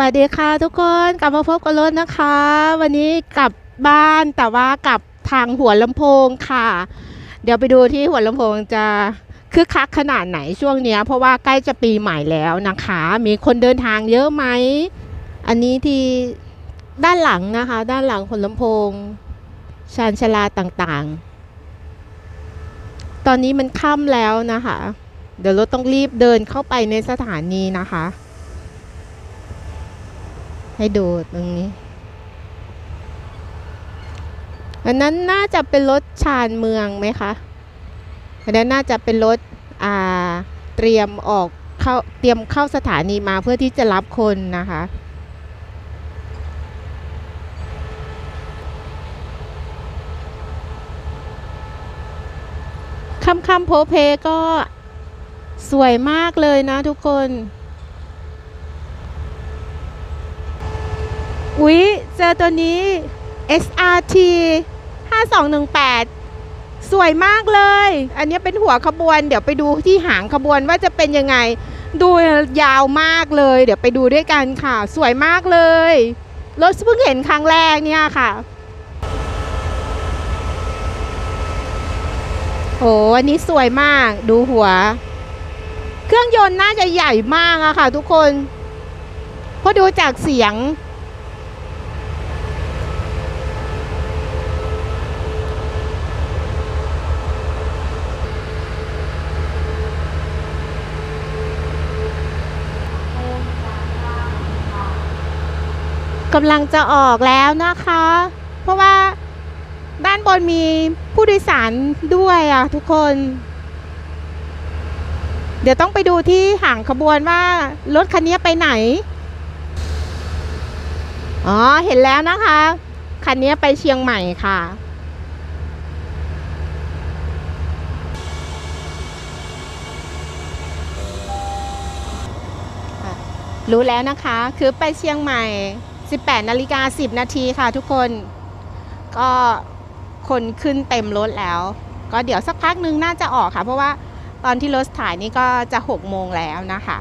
วัสดีค่ะทุกคนกลับมาพบกับรถนะคะ วันนี้กลับบ้านแต่ว่ากลับทางหัวลำโพงค่ะ เดี๋ยวไปดูที่หัวลำโพงจะคึกคักขนาดไหนช่วงนี้เพราะว่าใกล้จะปีใหม่แล้วนะคะ มีคนเดินทางเยอะไหม อันนี้ที่ด้านหลังนะคะ ด้านหลังหัวลำโพง ชานชาลาต่างๆ ตอนนี้มันค่ำแล้วนะคะ เดี๋ยวรถต้องรีบเดินเข้าไปในสถานีนะคะ ให้ดูตรงนี้ อันนั้นน่าจะเป็นรถชานเมืองไหมคะ อันนั้นน่าจะเป็นรถอ่าเตรียมออกเข้าเตรียมเข้าสถานีมาเพื่อที่จะรับคนนะคะคำคำโพเพก็สวยมากเลยนะทุกคน อุ๊ย เจอตัวนี้ SRT 5218 สวยมากเลย อันนี้เป็นหัวขบวน เดี๋ยวไปดูที่หางขบวนว่าจะเป็นยังไง ดูยาวมากเลย เดี๋ยวไปดูด้วยกันค่ะ สวยมากเลย รถเพิ่งเห็นครั้งแรกเนี่ยค่ะโอ้อันนี้สวยมาก ดูหัว เครื่องยนต์น่าจะใหญ่มากอะค่ะทุกคน เพราะดูจากเสียง กำลังจะออกแล้วนะคะ เพราะว่าด้านบนมีผู้โดยสารด้วยอะทุกคน เดี๋ยวต้องไปดูที่ห่างขบวนว่ารถคันนี้ไปไหน อ๋อ เห็นแล้วนะคะ คันนี้ไปเชียงใหม่ค่ะรู้แล้วนะคะ คือไปเชียงใหม่ 18นาฬิกา10 นาทีค่ะทุกคน ก็คนขึ้นเต็มรถแล้ว ก็เดี๋ยวสักพักนึงน่าจะออกค่ะ เพราะว่าตอนที่รถถ่ายนี่ก็จะ 6 โมงแล้วนะคะ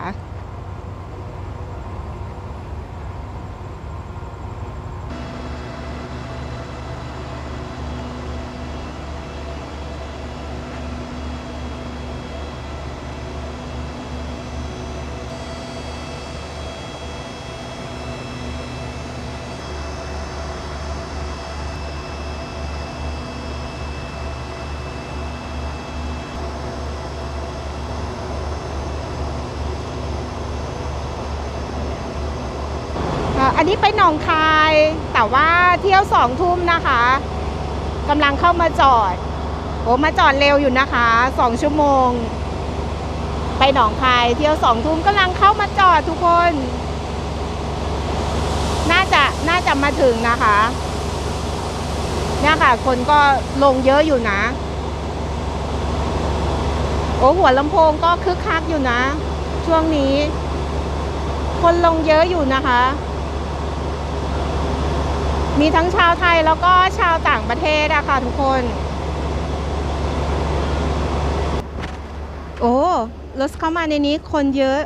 นี้ไปหนองคาย แต่ว่าเที่ยวสองทุ่มนะคะกำลังเข้ามาจอด โอ้มาจอดเร็วอยู่นะคะสองชั่วโมง ไปหนองคาย เที่ยวสองทุ่มกำลังเข้ามาจอดทุกคน น่าจะน่าจะมาถึงนะคะเนี่ยค่ะ คนก็ลงเยอะอยู่นะ โอ้หัวลำโพงก็คึกคักอยู่นะ ช่วงนี้ คนลงเยอะอยู่นะคะ มีทั้งชาวไทยแล้วก็ชาวต่างประเทศอะค่ะทุกคน โอ้รถเข้ามาในนี้คนเยอะ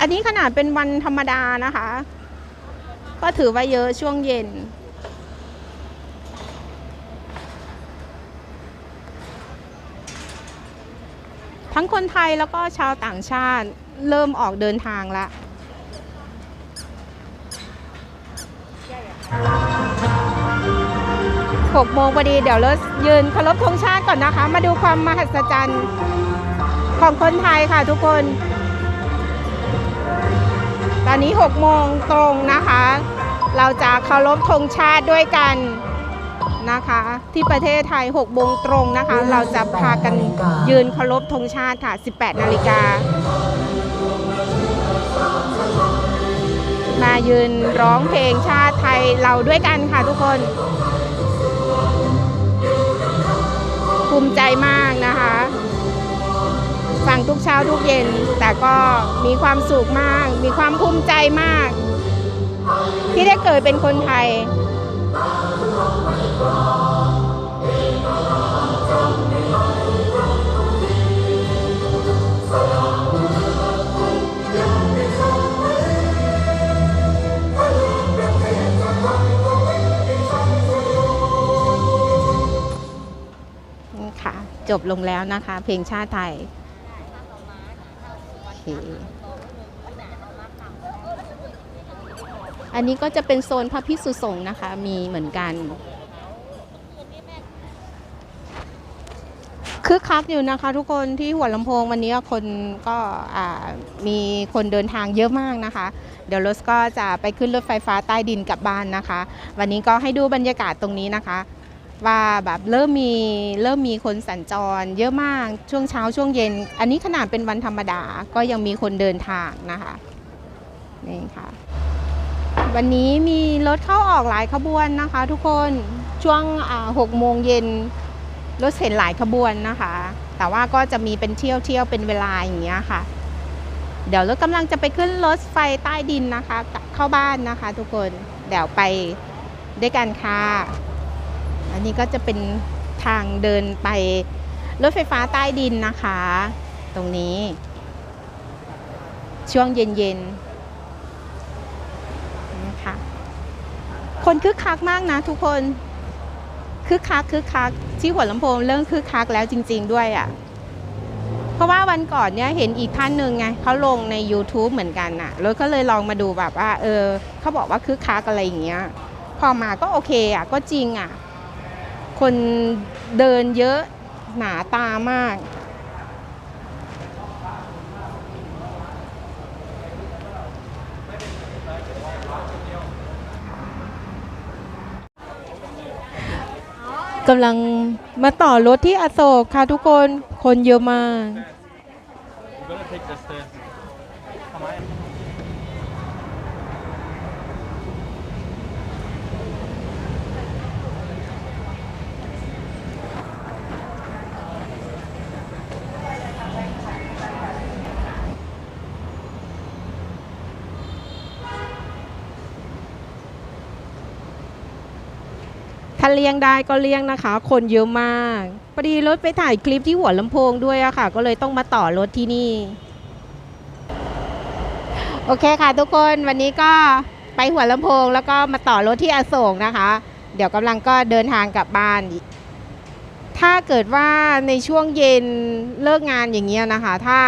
อันนี้ขนาดเป็นวันธรรมดานะคะ ก็ถือว่าเยอะช่วงเย็น ทั้งคนไทยแล้วก็ชาวต่างชาติเริ่มออกเดินทางละ Yeah, yeah. 6โมงพอดีเดี๋ยวเลิศยืนเคารพธงชาติก่อนนะคะ มาดูความมหัศจรรย์ของคนไทยค่ะทุกคน ตอนนี้ 6 โมงตรงนะคะ เราจะเคารพธงชาติด้วยกันนะคะ ที่ประเทศไทย 6 โมงตรงนะคะ เราจะพากันยืนเคารพธงชาติค่ะ 18 นาฬิกามายืนร้องเพลงชาติไทยเราด้วยกันค่ะทุกคน ภูมิใจมากนะคะ ฟังทุกเช้าทุกเย็น แต่ก็มีความสุขมาก มีความภูมิใจมาก ที่ได้เกิดเป็นคนไทย บลงแล้วนะคะ เพลงชาติไทยอันนี้ก็จะเป็นโซนพระพิสุสงฆ์นะคะ มีเหมือนกันคึกคักอยู่นะคะทุกคนที่หัวลำโพงวันนี้คนก็มีคนเดินทางเยอะมากนะคะ เดี๋ยวรถก็จะไปขึ้นรถไฟฟ้าใต้ดินกลับบ้านนะคะ วันนี้ก็ให้ดูบรรยากาศตรงนี้นะคะ ว่าแบบเริ่มมีเริ่มมีคนสัญจร เยอะมากช่วงเช้าช่วงเย็น อันนี้ขนาดเป็นวันธรรมดาก็ยังมีคนเดินทางนะคะนี่ค่ะ วันนี้มีรถเข้าออกหลายขบวนนะคะ ทุกคนช่วงหกโมงเย็นรถเห็นหลายขบวนนะคะ แต่ว่าก็จะมีเป็นเที่ยวเที่ยวเป็นเวลาอย่างเงี้ยค่ะ เดี๋ยวรถกำลังจะไปขึ้นรถไฟใต้ดินนะคะกลับเข้าบ้านนะคะ ทุกคนเดี๋ยวไปด้วยกันค่ะ อันนี้ก็จะเป็นทางเดินไปรถไฟฟ้าใต้ดินนะคะ ตรงนี้ ช่วงเย็นๆนะคะคนคึกคักมากนะทุกคนคึกคักคึกคักที่หัวลำโพงเรื่องคึกคักแล้วจริง ๆ ด้วยอะ่ะเพราะว่าวันก่อนเนี่ยเห็นอีกท่านหนึ่งไงเขาลงใน YouTube เหมือนกันน่ะรถก็เลยลองมาดูแบบว่า เออเขาบอกว่าคึกคักอะไรอย่างเงี้ย พอมาก็โอเคอะ ก็จริงอะ คนเดินเยอะหนาตามาก กำลังมาต่อรถที่อโศกค่ะทุกคน คนเยอะมาก ถ้าเลี้ยงได้ก็เลี้ยงนะคะ คนเยอะมากพอดีรถไปถ่ายคลิปที่หัวลำโพงด้วยอะค่ะ ก็เลยต้องมาต่อรถที่นี่ โอเคค่ะทุกคนวันนี้ก็ไปหัวลำโพง แล้วก็มาต่อรถที่อโศกนะคะ เดี๋ยวกำลังก็เดินทางกลับบ้าน ถ้าเกิดว่าในช่วงเย็นเลิกงานอย่างเงี้ยนะคะ ถ้า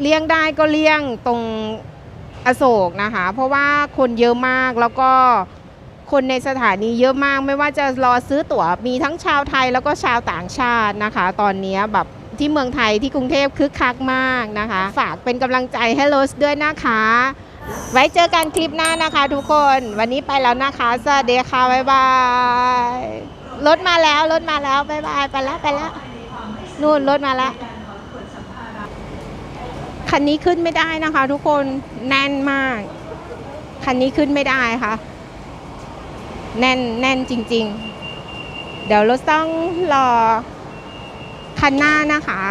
เลี่ยงได้ก็เลี่ยงตรงอโศกนะคะ เพราะว่าคนเยอะมากแล้วก็ คนในสถานีเยอะมาก ไม่ว่าจะรอซื้อตั๋วมีทั้งชาวไทยแล้วก็ชาวต่างชาตินะคะ ตอนนี้แบบที่เมืองไทยที่กรุงเทพคึกคักมากนะคะ ฝากเป็นกำลังใจให้โรสด้วยนะคะ ไว้เจอกันคลิปหน้านะคะทุกคน วันนี้ไปแล้วนะคะ สวัสดีค่ะ บ๊ายบาย รถมาแล้ว รถมาแล้ว บ๊ายบาย ไปแล้วไปแล้วนู่นรถมาแล้วคันนี้ขึ้นไม่ได้นะคะ ทุกคนแน่นมาก คันนี้ขึ้นไม่ได้ค่ะ แน่นแน่นจริง ๆ เดี๋ยวรถต้องรอคันหน้านะคะ